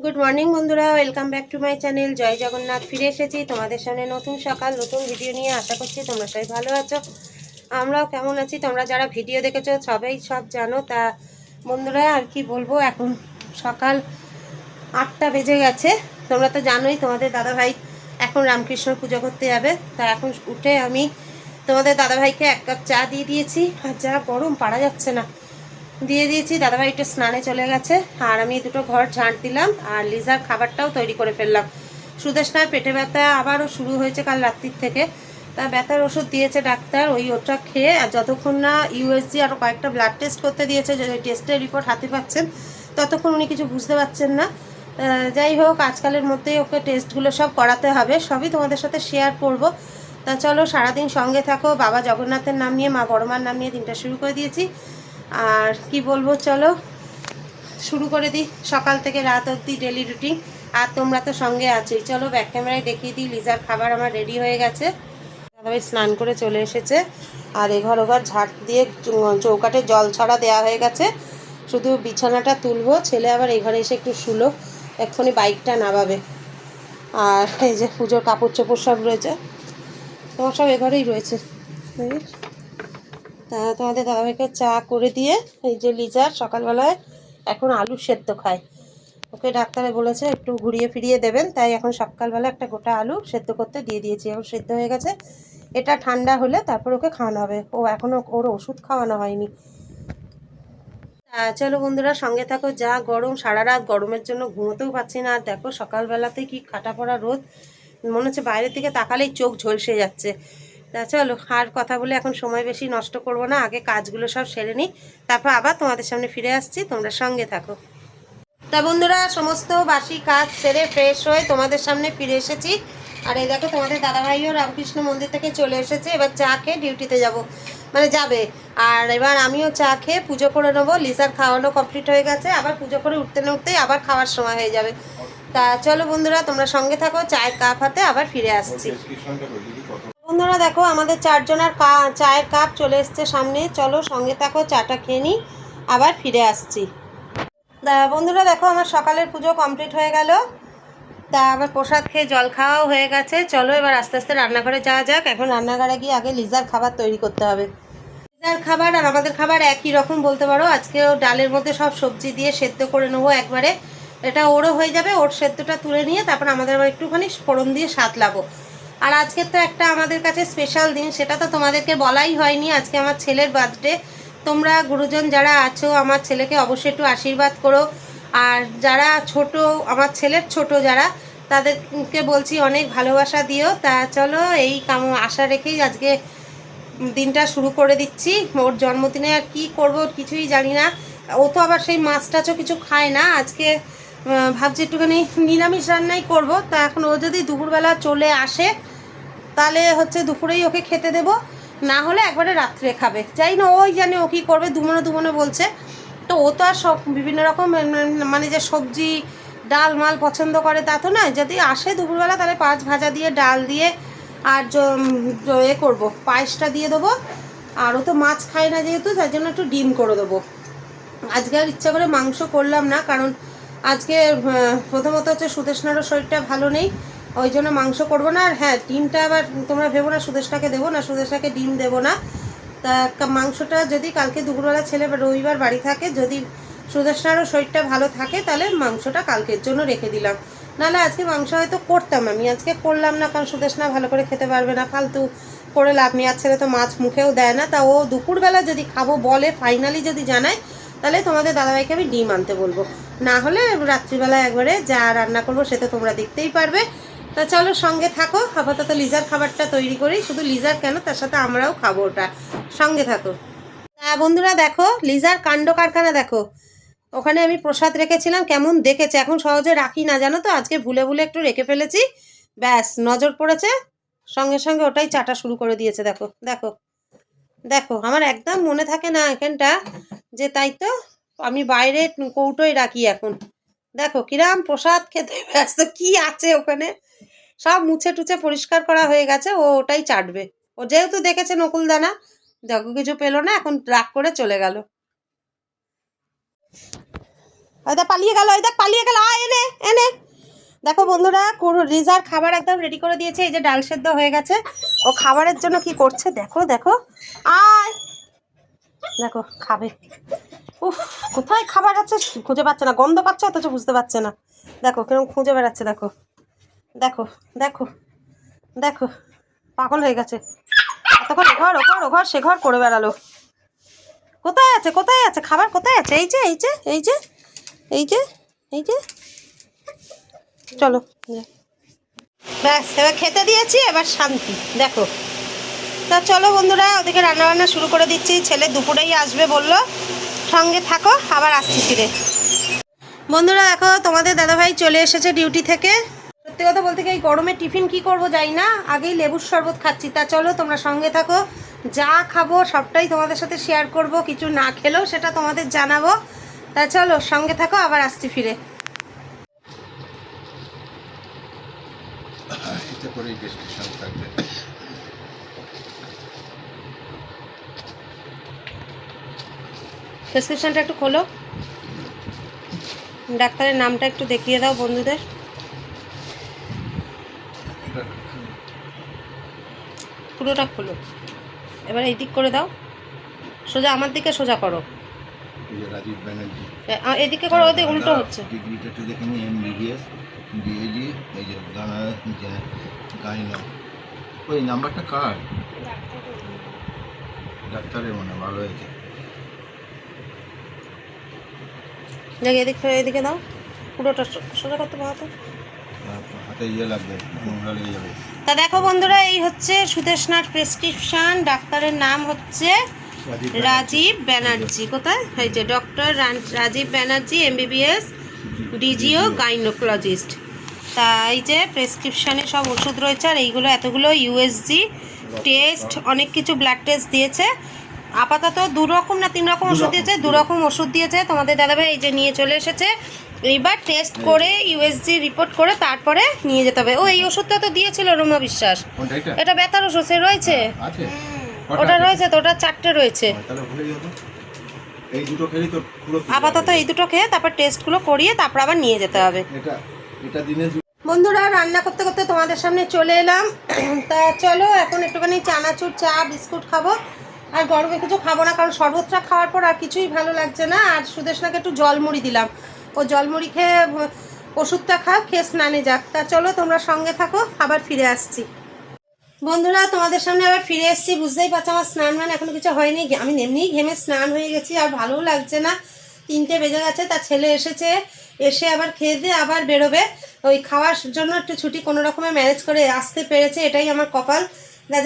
Good morning বন্ধুরা। Welcome back to my channel জয় জগন্নাথ ফিরে এসেছি তোমাদের সামনে নতুন সকাল, নতুন ভিডিও নিয়ে। আশা করছি তোমরা সবাই ভালো আছো। আমরাও কেমন আছি? তোমরা যারা ভিডিও দেখেছ, সবাই সব জানো। তা, বন্ধুরা, আর কি বলব? এখন সকাল আটটা বেজে গেছে। তোমরা তো জানোই, তোমাদের দাদাভাই এখন রামকৃষ্ণ পুজো করতে যাবে। তা, এখন উঠে আমি তোমাদের দাদাভাইকে এক কাপ চা দিয়ে দিয়েছি। আর যা গরম, পারা যাচ্ছে না। দিয়ে দিয়েছি, দাদাভাই একটু স্নানে চলে গেছে। আর আমি দুটো ঘর ঝাঁট দিলাম, আর লিজার খাবারটাও তৈরি করে ফেললাম। সুদেশনার পেটে ব্যথা আবারও শুরু হয়েছে কাল রাত্রির থেকে। তা ব্যথার ওষুধ দিয়েছে ডাক্তার, ওই ওটা খেয়ে, আর যতক্ষণ না ইউএসজি আরও কয়েকটা ব্লাড টেস্ট করতে দিয়েছে টেস্টের রিপোর্ট হাতে পাচ্ছেন, ততক্ষণ উনি কিছু বুঝতে পারছেন না। যাই হোক, আজকালের মধ্যেই ওকে টেস্টগুলো সব করাতে হবে, সবই তোমাদের সাথে শেয়ার করব। তা চলো, সারাদিন সঙ্গে থাকো, বাবা জগন্নাথের নাম নিয়ে, মা বড়মার নাম নিয়ে দিনটা শুরু করে দিয়েছি। আর কি বলব, চলো। শুরু করে দিই। সকাল থেকে রাত অবধি ডেলি রুটিন আর তোমরা তো সঙ্গে আছোই। চলো ব্যাক ক্যামেরায় দেখিয়ে দিই, লিজার খাবার আমার রেডি হয়ে গেছে। দাদাভাই স্নান করে চলে এসেছে। আর এঘর ওঘর ঝাঁট দিয়ে চৌ- চৌকাঠে জল ছড়া দেওয়া হয়ে গেছে। শুধু বিছানাটা তুলবো, ছেলে আবার এই ঘরে এসে একটু শুলো। এক্ষুনি বাইকটা নামাবে। আর এই যে পুজোর কাপড় চোপড় সব রয়েছে। তোমার সব এ ঘরেই রয়েছে? তা তোমাদের দাদাভাইকে চা করে দিয়ে এই যে লিজার সকালবেলায় এখন আলু সেদ্ধ খায়। ওকে ডাক্তারে বলেছে একটু ঘুরিয়ে ফিরিয়ে দেবেন, তাই এখন সকালবেলা একটা গোটা আলু সেদ্ধ করতে দিয়ে দিয়েছি। এখন সেদ্ধ হয়ে গেছে। এটা ঠান্ডা হলে তারপর ওকে খাওয়ানো হবে। ও এখনও ওর ওষুধ খাওয়ানো হয়নি। চলো বন্ধুরা, সঙ্গে থাকো। যা গরম, সারা রাত গরমের জন্য ঘুমোতেও পাচ্ছি না। আর দেখো সকালবেলাতে কি কাটা পড়া রোদ। মনে হচ্ছে বাইরের দিকে তাকালেই চোখ ঝলসে যাচ্ছে। তা চলো, আর কথা বলে এখন সময় বেশি নষ্ট করব না, আগে কাজগুলো সব সেরে নিই। তারপর আবার তোমাদের সামনে ফিরে আসছি, তোমরা সঙ্গে থাকো। তা বন্ধুরা, সমস্ত বাসি কাজ সেরে ফ্রেশ হয়ে তোমাদের সামনে ফিরে এসেছি। আর এই দেখো, তোমাদের দাদাভাইও রামকৃষ্ণ মন্দির থেকে চলে এসেছে, এবার চা খেয়ে ডিউটিতে যাব। মানে যাবে। আর এবার আমিও চা খেয়ে পুজো করে নেব, লিসার খাওয়ানো কমপ্লিট হয়ে গেছে, আবার পুজো করে উঠতে না উঠতেই আবার খাওয়ার সময় হয়ে যাবে। তা চলো বন্ধুরা, তোমরা সঙ্গে থাকো, চায়ের কাপ হাতে আবার ফিরে আসছি। বন্ধুরা দেখো, আমাদের চারজনের কা, চায়ের কাপ চলে এসছে সামনে। চলো সঙ্গে থাকো, চাটা খেয়ে নিই আবার ফিরে আসছি। বন্ধুরা দেখো, আমার সকালের পুজো কমপ্লিট হয়ে গেল। তা আবার প্রসাদ খেয়ে জল খাওয়াও হয়ে গেছে। চলো এবার আস্তে আস্তে রান্নাঘরে যাওয়া যাক। এখন রান্নাঘরে গিয়ে আগে লিজার খাবার তৈরি করতে হবে। লিজার খাবার আর আমাদের খাবার একই রকম বলতে পারো। আজকেও ডালের মধ্যে সব সবজি দিয়ে সেদ্ধ করে নেব একবারে। এটা ওরও হয়ে যাবে, ওর সেদ্ধটা তুলে নিয়ে তারপর আমাদের আবার একটুখানি ফোড়ন দিয়ে সাতলাবো। আর আজকে তো একটা আমাদের কাছে স্পেশাল দিন, সেটা তো তোমাদেরকে বলাই হয়নি। আজকে আমার ছেলের বার্থডে তোমরা গুরুজন যারা আছো, আমার ছেলেকে অবশ্যই একটু আশীর্বাদ করো। আর যারা ছোট, আমার ছেলের ছোট যারা, তাদেরকে বলছি অনেক ভালোবাসা দিও। তা চলো, এই কাম, আশা রেখেই আজকে দিনটা শুরু করে দিচ্ছি। ওর জন্মদিনে আর কি করব কিছুই জানি না। ও তো আবার সেই মাছ টাছও কিছু খায় না। আজকে ভাবছি একটুখানি নিরামিষ রান্নাই করব। তা এখন ও যদি দুপুরবেলা চলে আসে তাহলে হচ্ছে দুপুরেই ওকে খেতে দেবো। না হলে একবারে রাত্রে খাবে। যাই না, ওই জানে ও কী করবে, দুমনে দুমনে বলছে। তো ও তো আর সব বিভিন্ন রকম মানে যে সবজি, ডাল মাল পছন্দ করে তা তো নয়। যদি আসে দুপুরবেলা, তাহলে পাঁচ ভাজা দিয়ে ডাল দিয়ে আর এ করব, পায়েসটা দিয়ে দেবো। আর ও তো মাছ খায় না যেহেতু তার জন্য একটু ডিম করে দেবো। আজকে আর ইচ্ছা করে মাংস করলাম না, কারণ আজকে প্রথমত হচ্ছে সুদেশনারও শরীরটা ভালো নেই। ওই জন্য মাংস করব না। আর হ্যাঁ ডিমটা আবার তোমরা ভেবো না, সুদেশটাকে দেবো না, সুদেশটাকে ডিম দেবো না। তা মাংসটা যদি কালকে দুপুরবেলা ছেলে রবিবার বাড়ি থাকে, যদি সুদেশনারও শরীরটা ভালো থাকে, তাহলে মাংসটা কালকের জন্য রেখে দিলাম। নাহলে আজকে মাংস হয়তো করতাম আমি, আজকে করলাম না, কারণ সুদেশনা ভালো করে খেতে পারবে না, ফালতু করে লাভ নেই। আর ছেলে তো মাছ মুখেও দেয় না, তা ও দুপুরবেলা যদি খাব, বলে ফাইনালি যদি জানায়, তাহলে তোমাদের দাদাভাইকে আমি ডিম আনতে বলব। না হলে রাত্রিবেলা একবারে যা রান্না করব, সে তো তোমরা দেখতেই পারবে। তা চলো সঙ্গে থাকো, আপাতত লিজার খাবারটা তৈরি করি, শুধু লিজার কেন, তার সাথে আমরাও খাব ওটা। সঙ্গে থাকো। বন্ধুরা দেখো, লিজার কাণ্ড কারখানা দেখো। ওখানে আমি প্রসাদ রেখেছিলাম, কেমন দেখেছে? এখন সহজে রাখি না, জানো তো? আজকে ভুলে ভুলে একটু রেখে ফেলেছি। ব্যাস, নজর পড়েছে। সঙ্গে সঙ্গে ওটাই চাটা শুরু করে দিয়েছে, দেখো দেখো। দেখো, আমার একদম মনে থাকে না এখানটা, যে তাই তো আমি বাইরে কৌটোয় রাখি এখন। দেখো, কিরাম প্রসাদ খেতে। ব্যস্ত কি আছে ওখানে? সব মুছে টুছে পরিষ্কার করা হয়ে গেছে, ও ওটাই চাটবে। ও যেহেতু দেখেছে নকুলদানা দেখো কিছু পেল না, এখন রাগ করে চলে গেল। দেখ, পালিয়ে গেল ওই দেখ, পালিয়ে গেল, আয়, এনে এনে। রিজার খাবার একদম রেডি করে দিয়েছে, এই যে ডাল সেদ্ধ হয়ে গেছে। ও খাবারের জন্য কি করছে, দেখো দেখো। আয়। দেখো, খাবে। উফ, কোথায় খাবার আছে, খুঁজে পাচ্ছে না, গন্ধ পাচ্ছে, অথচ বুঝতে পারছে না। দেখো কীরকম খুঁজে বেড়াচ্ছে, দেখো। দেখো দেখো দেখো, পাগল হয়ে গেছে। এতক্ষণ ঘর, ও ঘর ও ঘর, সে ঘর করে বেড়ালো। কোথায় আছে কোথায় আছে? খাবার কোথায় আছে? এই যে এই যে এই যে এই যে এই যে। চলো। ব্যাস, এবার খেতে দিয়েছি, এবার শান্তি, দেখো। তা চলো বন্ধুরা, ওদিকে রান্না বান্না শুরু করে দিচ্ছি। ছেলে দুপুরেই আসবে বলল। সঙ্গে থাকো, আবার আসছি ফিরে। বন্ধুরা, দেখো, তোমাদের দাদাভাই চলে এসেছে ডিউটি থেকে। সত্যি কথা বলতে কি এই গরমে টিফিন কি করব যাই না। আগেই লেবুর শরবত খাচ্ছি। তা চলো তোমরা সঙ্গে থাকো। যা খাব সবটাই তোমাদের সাথে শেয়ার করব। কিছু না খেলেও সেটা তোমাদের জানাব। তা চলো সঙ্গে থাকো আবার আসছি ফিরে। প্রেসক্রিপশনটা একটু খোলো। ডাক্তারের নামটা একটু দেখিয়ে দাও বন্ধুদের। পুরোটা খোলো। এবার এই দিক করে দাও। সোজা আমার দিকে সোজা করো। রাজীব ব্যানার্জি। এদিকে করো ওদের উল্টো হচ্ছে। ডিগ্রিটা একটু দেখে নিই এমবিবিএস ডিএজি এই যে গানা গাইনা ওই নাম্বারটা কার? ডাক্তারের মনে হয়, ভালো হয়েছে। দেখ এদিক এদিকে দাও। পুরোটা সোজা করতে পারো তারপর হাতে ইয়ে লাগবে নোংরা লেগে যাবে। তা দেখো বন্ধুরা এই হচ্ছে সুদেশনাথ প্রেসক্রিপশন। ডাক্তারের নাম হচ্ছে রাজীব রাজীব ব্যানার্জি। কোথায়? এই যে doctor Rajiv Banerjee MBBS DGO gynaecologist. তা এই যে প্রেসক্রিপশানে সব ওষুধ রয়েছে আর এইগুলো এতগুলো ইউএসজি টেস্ট অনেক কিছু ব্লাড টেস্ট দিয়েছে। আপাতত দু রকম না তিন রকম ওষুধ দিয়েছে? দু রকম ওষুধ দিয়েছে। তোমাদের দাদাভাই এই যে নিয়ে চলে এসেছে। এইবার টেস্ট করে ইউএসজি রিপোর্ট করে তারপরে নিয়ে যেতে হবে। ও এই ওষুধটা তো দিয়েছিল রুমা বিশ্বাস। এটা? ব্যথার ওষুধ সে রয়েছে? ওটা রয়েছে তো ওটা চারটে রয়েছে। হ্যাঁ, তাহলে ভুলে যাব। এই দুটো খেলি তো পুরো আপাতত এই দুটো খেয়ে তারপর টেস্টগুলো করিয়ে তারপর আবার নিয়ে যেতে হবে। এটা এটা দিনে বন্ধুরা রান্না করতে করতে তোমাদের সামনে চলে এলাম। তা চলো এখন একটুখানি চানাচুর চা বিস্কুট খাব। আর গরমে কিছু খাব না কারণ শরবতটা খাওয়ার পর আর কিছুই ভালো লাগছে না। আর সুদেশনাকে একটু জলমুড়ি দিলাম। ও জলমুড়ি খেয়ে, ওষুধটা খাও খেয়ে স্নানে যাক। তা চলো তোমরা সঙ্গে থাকো, আবার ফিরে আসছি। বন্ধুরা, তোমাদের সামনে আবার ফিরে এসেছি। বুঝতেই পারছ আমার স্নান মান এখন কিছু হয়নি। আমি এমনিই ঘেমে স্নান হয়ে গেছি, আর ভালোও লাগছে না। তিনটে বেজে গেছে তার ছেলে এসেছে। এসে আবার খেয়ে দিয়ে আবার বেরোবে। ওই খাওয়ার জন্য একটু ছুটি কোনো রকমে ম্যানেজ করে আসতে পেরেছে, এটাই আমার কপাল।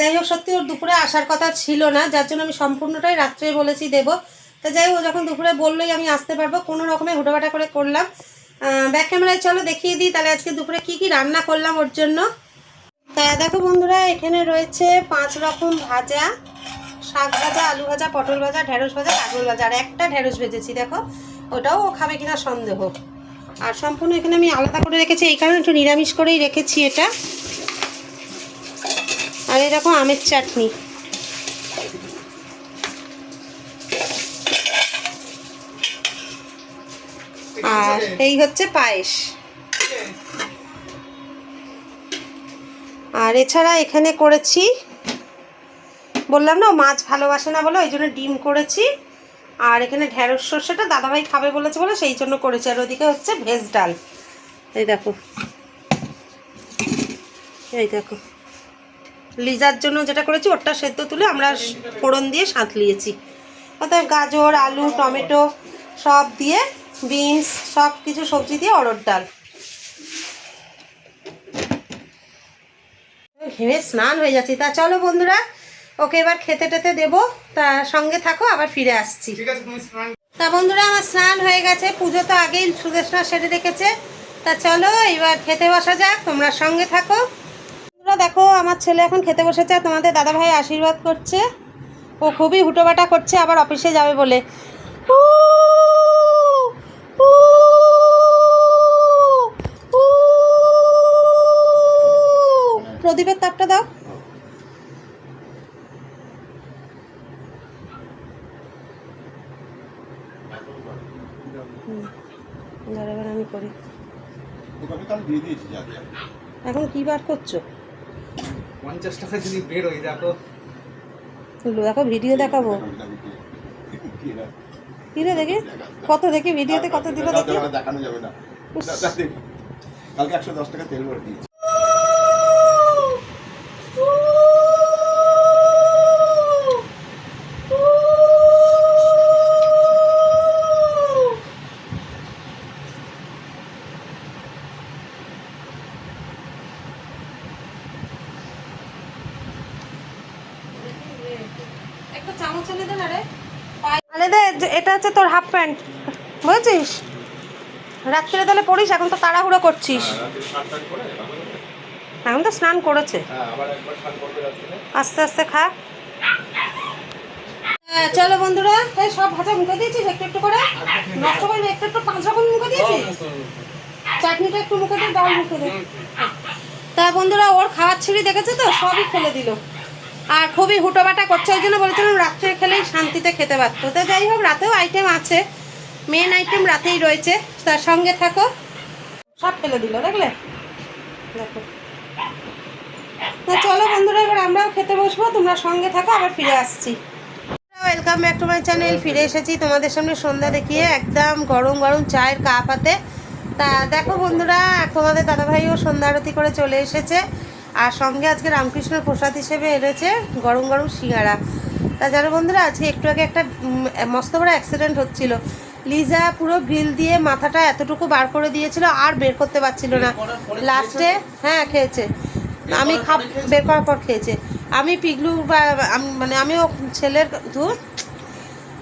যাই হোক, সত্যি ওর দুপুরে আসার কথা ছিল না, যার জন্য আমি সম্পূর্ণটাই রাত্রে বলেছি দেবো। তা যাই হোক, যখন দুপুরে বললোই আমি আসতে পারব, কোনো রকমে হুটোপাটা করে করলাম। ব্যাক ক্যামেরায় চলো, দেখিয়ে দিই তাহলে আজকে দুপুরে কি কি রান্না করলাম ওর জন্য। তা দেখো বন্ধুরা, এখানে রয়েছে পাঁচ রকম ভাজা, শাক ভাজা, আলু ভাজা, পটল ভাজা, ঢেঁড়স ভাজা কাঁকরোল ভাজা, আর একটা ঢেঁড়স ভেজেছি, দেখো। ওটাও ও খাবে কিনা সন্দেহ। আর সম্পূর্ণ এখানে আমি আলাদা করে রেখেছি, এই কারণে একটু নিরামিষ করেই রেখেছি এটা। আর এরকম আমের চাটনি। আর এই হচ্ছে পায়েস। আর এছাড়া এখানে করেছি, বললাম না মাছ ভালোবাসে না বলে ওই জন্য ডিম করেছি। আর এখানে ঢেঁড়স সর্ষেটা দাদাভাই খাবে বলেছে বলে সেই জন্য করেছি। আর ওদিকে হচ্ছে ভেজ ডাল। এই দেখো। এই দেখো। লিজার জন্য যেটা করেছি ওটা সেদ্ধ তুলে আমরা ফোড়ন দিয়ে সাঁতলিয়েছি। অর্থাৎ গাজর, আলু, টমেটো সব দিয়ে বিনস সব কিছু সবজি দিয়ে অরড় ডাল। ঘেমে স্নান হয়ে যাচ্ছি। তা চলো বন্ধুরা ওকে এবার খেতে টেতে দেবো। তা সঙ্গে থাকো আবার ফিরে আসছি। তা বন্ধুরা আমার স্নান হয়ে গেছে। পুজো তো আগেই সুদেশনা সেরে রেখেছে। তা চলো এবার খেতে বসা যাক। তোমরা সঙ্গে থাকো। বন্ধুরা দেখো আমার ছেলে এখন খেতে বসেছে। আর তোমাদের দাদাভাই আশীর্বাদ করছে। ও খুবই হুটোবাটা করছে আবার অফিসে যাবে বলে। করি। দিয়ে দিয়েছি যা এখন কি বার করছ? পঞ্চাশ টাকা যদি বের হয়ে দেখো। দেখো ভিডিও দেখাবো। আমি দেখাবো কি- কি না। দেখি? কত দেখি? ভিডিওতে কত দিল দেখি? দেখানো যাবে না, কালকে একশো দশ টাকা তেল ভরে দিয়েছি। এটা হচ্ছে তোর হাফ প্যান্ট বুঝেছিস? রাত্রে তাহলে পড়িস এখন তো তাড়াহুড়ো করছিস। এখন তো স্নান করেছে। আস্তে আস্তে খা। হ্যাঁ, চলো বন্ধুরা এই সব ভাজা মুখে দিয়েছিস একটু একটু করে? নষ্ট করে একটু একটু পাঁচ রকম মুখে দিয়েছিস? চাটনিটা একটু মুখে দিয়ে ডাল মুখে দে। তা বন্ধুরা ওর খাওয়ার ছিঁড়ি দেখেছে তো? সবই ফেলে দিল। আর খুবই হুটোবাটা করছে, ওই জন্য বলেছিলাম রাত্রে খেলেই শান্তিতে খেতে পারতো। তো যাই হোক, রাতেও আইটেম আছে। মেন আইটেম রাতেই রয়েছে। তার সঙ্গে থাকো। সব ফেলে দিল, দেখলে? দেখো। তো চলো বন্ধুরা, এবার আমরাও খেতে বসবো, তোমরা সঙ্গে থাকো, আবার ফিরে আসছি। Welcome back to my channel ফিরে এসেছি তোমাদের সামনে সন্ধ্যা দেখিয়ে, একদম গরম গরম চায়ের কাপ হাতে। তা দেখো বন্ধুরা, তোমাদের দাদাভাইও সন্ধ্যা আরতি করে চলে এসেছে। আর সঙ্গে আজকে রামকৃষ্ণের প্রসাদ হিসেবে এনেছে গরম গরম সিঙ্গারা। তা জানো বন্ধুরা আজকে একটু আগে একটা মস্ত বড় অ্যাক্সিডেন্ট হচ্ছিল। লিজা পুরো গ্রিল দিয়ে মাথাটা এতটুকু বার করে দিয়েছিল আর বের করতে পারছিল না। লাস্টে হ্যাঁ খেয়েছে। আমি খাব বের করার পর খেয়েছে। আমি পিগলু বা আম- মানে আমিও ছেলের ধুর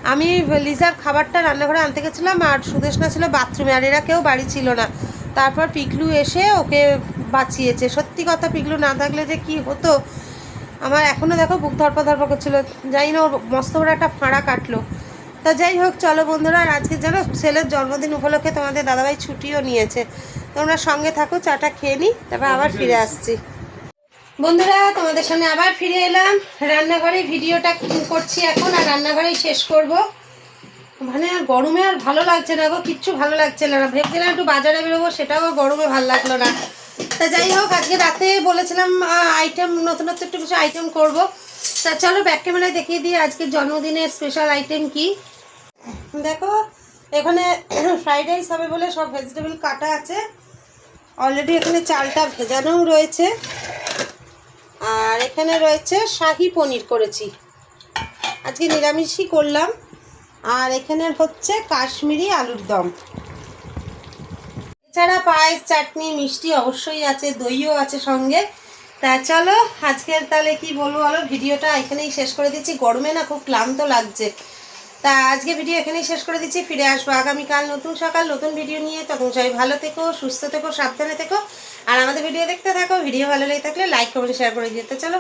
আমি লিজার খাবারটা রান্নাঘরে আনতে গেছিলাম আর সুদেশনা ছিল বাথরুমে আর এরা কেউ বাড়ি ছিল না। তারপর পিকলু এসে ওকে বাঁচিয়েছে। সত্যি কথা পিকলু না থাকলে যে কি হতো? আমার এখনও দেখো বুক ধরপা ধরপা করছিল। জানি না ওর মস্ত বড় একটা ফাঁড়া কাটলো। তা যাই হোক চলো বন্ধুরা আর আজকে যেন ছেলের জন্মদিন উপলক্ষে তোমাদের দাদাভাই ছুটিও নিয়েছে। তোমরা সঙ্গে থাকো চাটা খেয়ে নিই তারপর আবার ফিরে আসছি। বন্ধুরা তোমাদের সামনে আবার ফিরে এলাম। রান্নাঘরে ভিডিওটা করছি এখন আর রান্নাঘরেই শেষ করব। মানে আর গরমে আর ভালো লাগছে না গো কিচ্ছু ভালো লাগছে না। ভেবেছিলাম একটু বাজারে বেরোবো সেটাও গরমে ভালো লাগল না। তা যাই হোক, আজকে রাতে বলেছিলাম আইটেম নতুন নতুন একটু কিছু আইটেম করব। তা চলো ব্যাক ক্যামেরায় দেখিয়ে দিই আজকে জন্মদিনের স্পেশাল আইটেম কি। দেখো, এখানে ফ্রাইড রাইস হবে বলে সব ভেজিটেবল কাটা আছে। অলরেডি এখানে চালটা ভেজানোও রয়েছে। আর এখানে রয়েছে শাহি পনির করেছি। আজকে নিরামিষই করলাম। আর এখানে হচ্ছে কাশ্মীরি আলুর দম। এছাড়া পায়েস, চাটনি, মিষ্টি অবশ্যই আছে, দইও আছে সঙ্গে। তা চলো, আজকের তাহলে কি বলব বলো? ভিডিওটা এখানেই শেষ করে দিচ্ছি। গরমে না খুব ক্লান্ত লাগছে। তা আজকে ভিডিও এখানেই শেষ করে দিচ্ছি। ফিরে আসব আগামীকাল নতুন সকাল, নতুন ভিডিও নিয়ে। তখন সবাই ভালো থেকো, সুস্থ থেকো, সাবধানে থেকো। আর আমাদের ভিডিও দেখতে থাকো। ভিডিও ভালো লেগে থাকলে লাইক কমেন্ট শেয়ার করে দিতে চলো,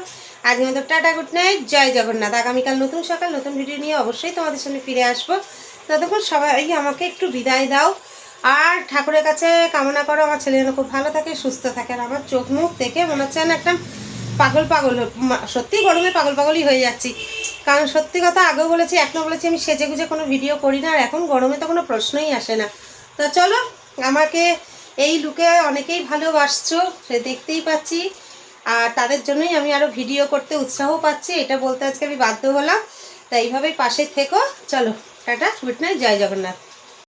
আজকের মতো টাটা গুড নাইট জয় জগন্নাথ। আগামীকাল নতুন সকাল, নতুন ভিডিও নিয়ে অবশ্যই তোমাদের সামনে ফিরে আসব। ততক্ষণ সবাই আমাকে একটু বিদায় দাও। আর ঠাকুরের কাছে কামনা করো, আমার ছেলে যেন খুব ভালো থাকে, সুস্থ থাকে। আর আমার চোখ মুখ দেখে মনে হচ্ছে না একটা পাগল পাগল সত্যি গরমে পাগল পাগলই হয়ে যাচ্ছি। কারণ সত্যি কথা আগেও বলেছি, এখনও বলেছি, আমি সেজে গুজে কোনো ভিডিও করি না, আর এখন গরমে তো কোনো প্রশ্নই আসে না। তো চলো, আমাকে এই লুকে অনেকেই ভালোবাসছো, সে দেখতেই পাচ্ছি। আর তাদের জন্যই আমি আরও ভিডিও করতে উৎসাহ পাচ্ছি, এটা বলতে আজকে আমি বাধ্য হলাম। তাই এইভাবেই পাশে থেকো। চলো, টাটা গুড নাইট জয় জগন্নাথ।